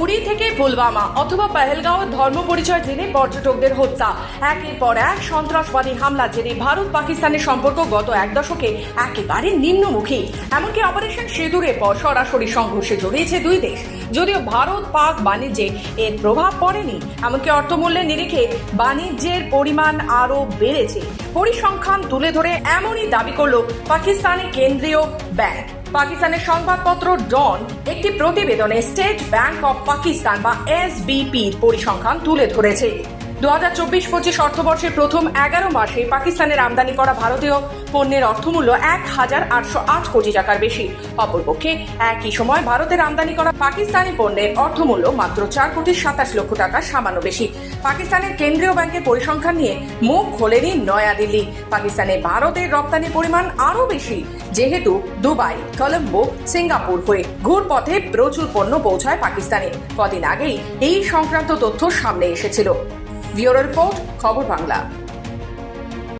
উড়ি থেকে পুলওয়ামা অথবা পেহেলগাঁও ধর্ম পরিচয় জেনে পর্যটকদের হত্যা। একের পর এক সন্ত্রাসবাদী হামলা জেনে ভারত পাকিস্তানের সম্পর্ক গত এক দশকে একেবারে নিম্নমুখী। এমনকি অপারেশন সিঁদুরের পর সরাসরি সংঘর্ষে জড়িয়েছে দুই দেশ। যদিও ভারত পাক বাণিজ্যে এর প্রভাব পড়েনি, এমনকি অর্থমূল্যের নিরিখে বাণিজ্যের পরিমাণ আরও বেড়েছে। পরিসংখ্যান তুলে ধরে এমনই দাবি করল পাকিস্তানের কেন্দ্রীয় ব্যাংক। পাকিস্তানের সংবাদপত্র ডন একটি প্রতিবেদনে স্টেট ব্যাংক অব পাকিস্তান বা এসবিপির পরিসংখ্যান তুলে ধরেছে। দু হাজার চব্বিশ পঁচিশ অর্থবর্ষের প্রথম এগারো মাসে পাকিস্তানের আমদানি করা ভারতীয় পণ্যের অর্থমূল্য এক হাজার আটশো আট কোটি টাকার বেশি। অপরপক্ষে একই সময় ভারতের আমদানি করা পাকিস্তানি পণ্যের অর্থমূল্য মাত্র চার কোটি সাতাশ লক্ষ টাকা সামান্য বেশি। পাকিস্তানের কেন্দ্রীয় ব্যাংকের পরিসংখ্যান নিয়ে মুখ খোলেনি নয়াদিল্লি। পাকিস্তানে ভারতের রপ্তানি পরিমাণ আরও বেশি, যেহেতু দুবাই, কলম্বো, সিঙ্গাপুর হয়ে ঘুরপথে প্রচুর পণ্য পৌঁছায় পাকিস্তানে। কদিন আগেই এই সংক্রান্ত তথ্য সামনে এসেছিল। ব্যুরো রিপোর্ট খবর বাংলা।